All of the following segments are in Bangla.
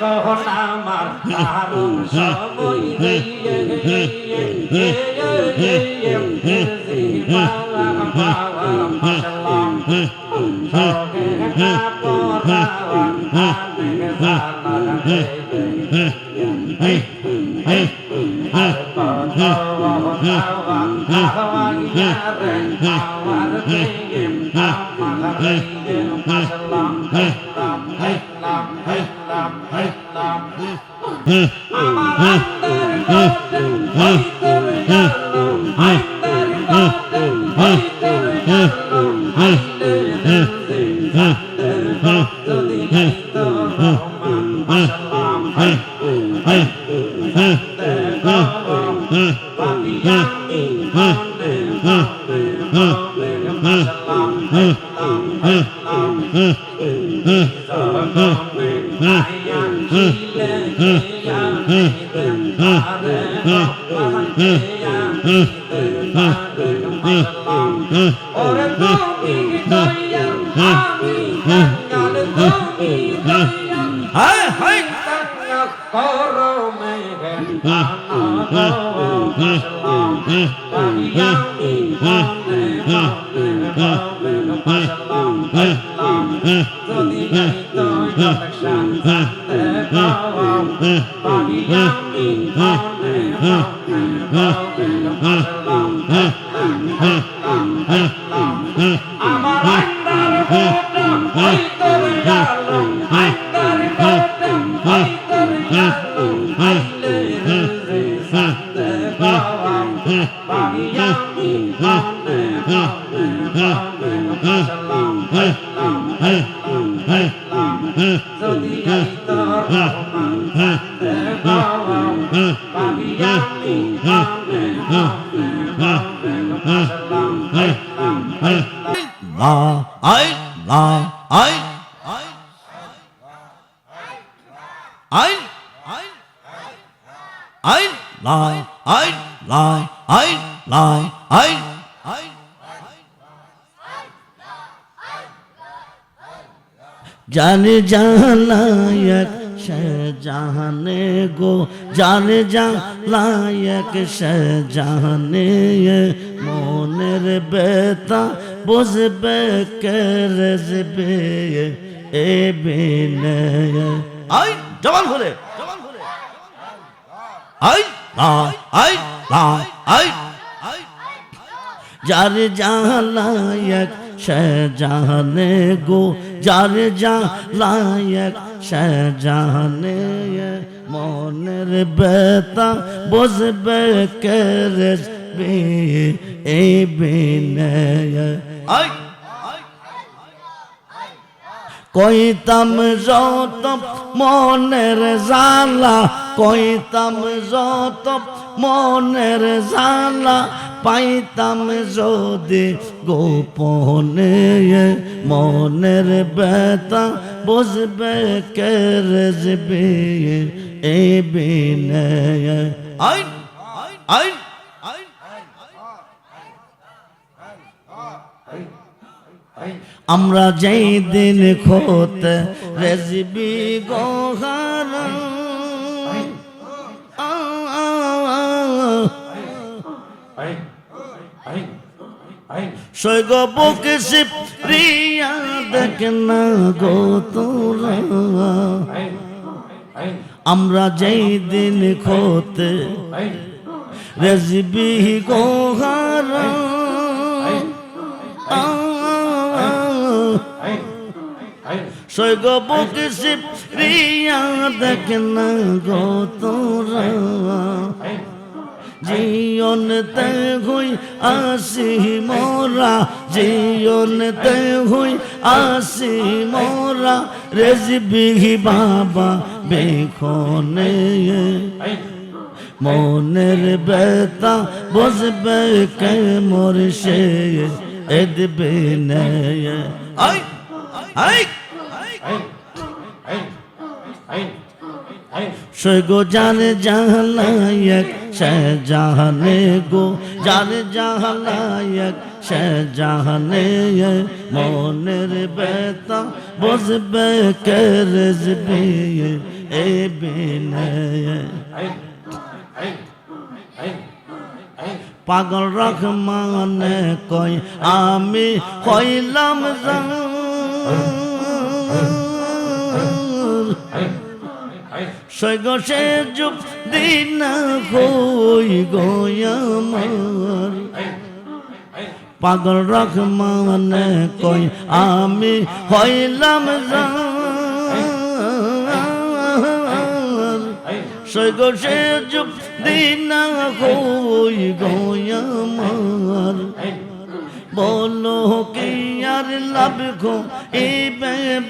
কখন আমার কারণ সময় সবে না পড়া Hey! আমার বাবা পাবি আমি মনে মনে মনে মাশাল্লাহ লাম লাম যদি আইত রহমান সাথে বাবা পাবি আমি জানে জালায়ক জাহানে গো জানে জালায়ক জাহানে মনের বেতা বুঝবে করজবে এ বিনয় আই, জবান খুলে। আই, লা আই লা, আই। যার জালায়ক শাহজাহানে গো যার জালায়ক শাহজাহানে মনের বেতা বুঝবে করবে এই বিনয় কইতাম যত মনের জালা কইতাম যত মনের জালা পাইতাম যদি গোপনে মনের বেতা বুঝবে করজবে এ বিনয় আইন আইন। আমরা যেই দিন খোত রেজবি গোহার সৈগ বুকে প্রিয়া দেখ না গো তোরা। আমরা যেই দিন খোত রেজবি গোহার সৈগ বুকে শিব, প্রিয়া দেখ না গো তোরা। জীবন তে হই আসি মোরা জীবন তে হই আসি মোরা। রেজবি বাবা বেখনে। মনের বেতা বসবে কে মোর সে এদবে নয় আই আই। সৈগো যার জাহালায়ক সে গো। যার জাহালায়ক সে জাহানে মনের বেতা বসবে কে রেজবে এ বিনয় পাগল রহমান কই আমি হইলাম জান সৈগ সে যুগ দিন হই গোয়ামার পাগল রহমান কই আমি হইলাম সৈগ যুগ দিন হই গোয়ামার বলো কি আর লাভ গো এই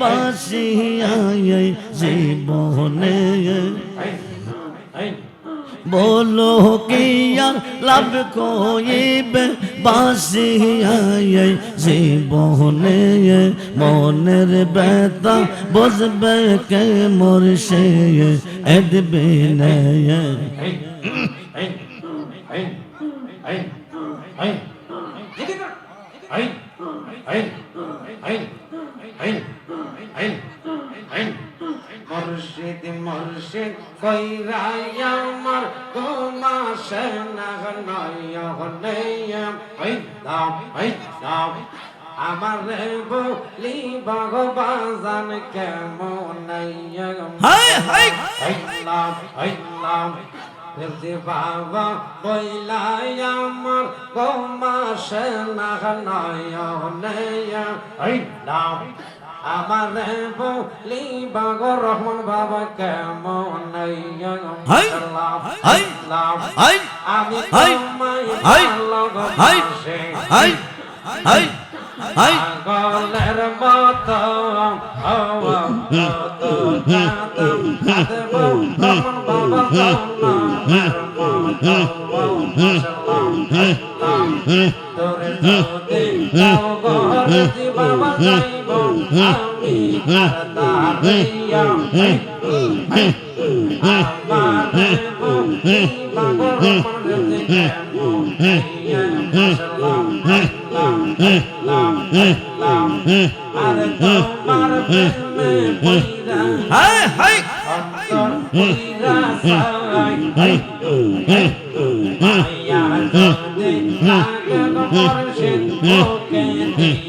বাসিয়ায় জীবনে বলো কি আর লাভ কইবে বাসিয়ায় জীবনে মনের বেতা বসবে কে মোর সে এদবে নয় মুর্শিদ মুর্শিদ কইরাই আমার তোমাশে নাগ নয়ম হই দাম হই দাম আমার বলি ভগবান কেমন হাই হাই হইলাম হইলাম ফিরতে বাবা বইলাই আমার গোমাসে নাগ নয়ম হইলাম আমার বলি বাগ রহমান বাবা কেমন আমি পাগলের মতো হওয়া কত কাঁদম কাঁদব তখন বাবা কান্নার মতো মাশাআল্লাহ তোরে যদি বাবা যাইব, আমি তাড়াতাড়িয়া আমার বুদ্ধি পাগল মনে কেমন আরে তোমার প্রেমে পইরা হাই হাই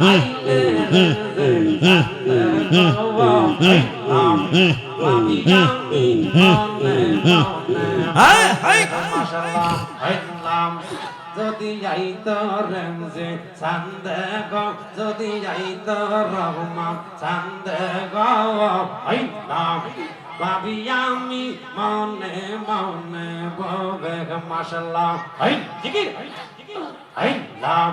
যদি হাই হাই যাইত রমজে, চান্দে গো, যদি যাইত রহমান চান্দে গো ভাবি আমি মনে মনে ববে মাশাআল্লাহ আই জিকির আইলাম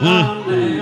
Huh?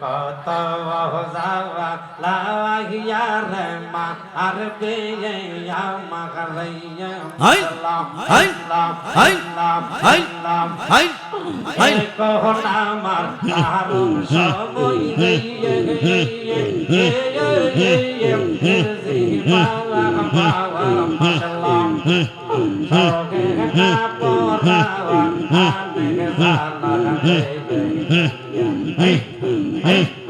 koto zava la ya rema arbe ya magaraya hai hai hai hai hai hai ko na mar karu saboi ye ye ye ye ye ye zi ma la ma la ma shalom shoke na po ra wa ane sa la Hey.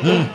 Huh?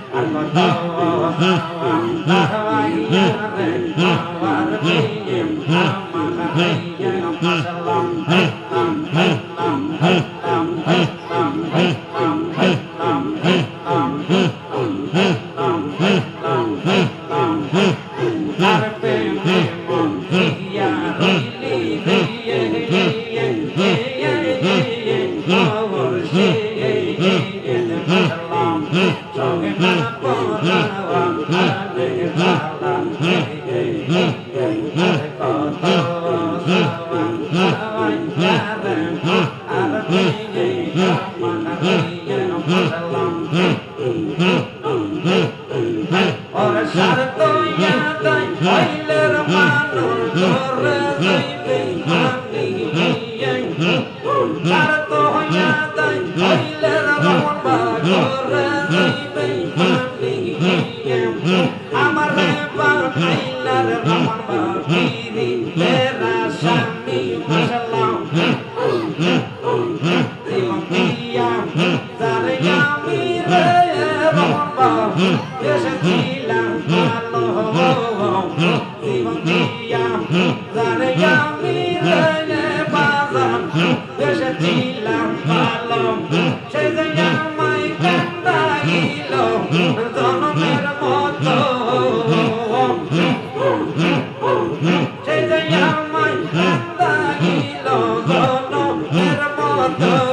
Marta.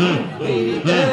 嗯。可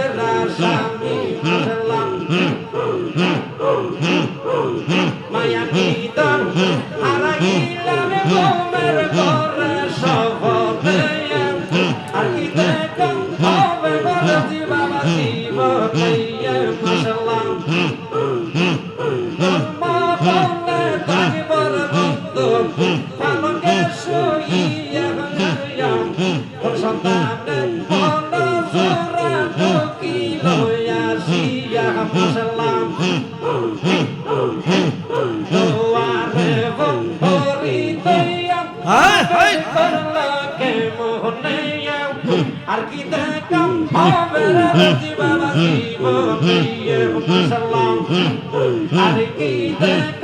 Thank you.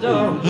down.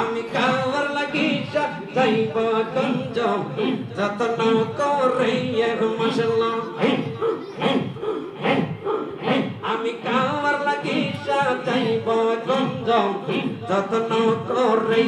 আমি কাবার লাগি যাইব গঞ্জম, যতন করে মাসাল্লাহ আমি কাবার লাগি যাইব গঞ্জম, যতন করে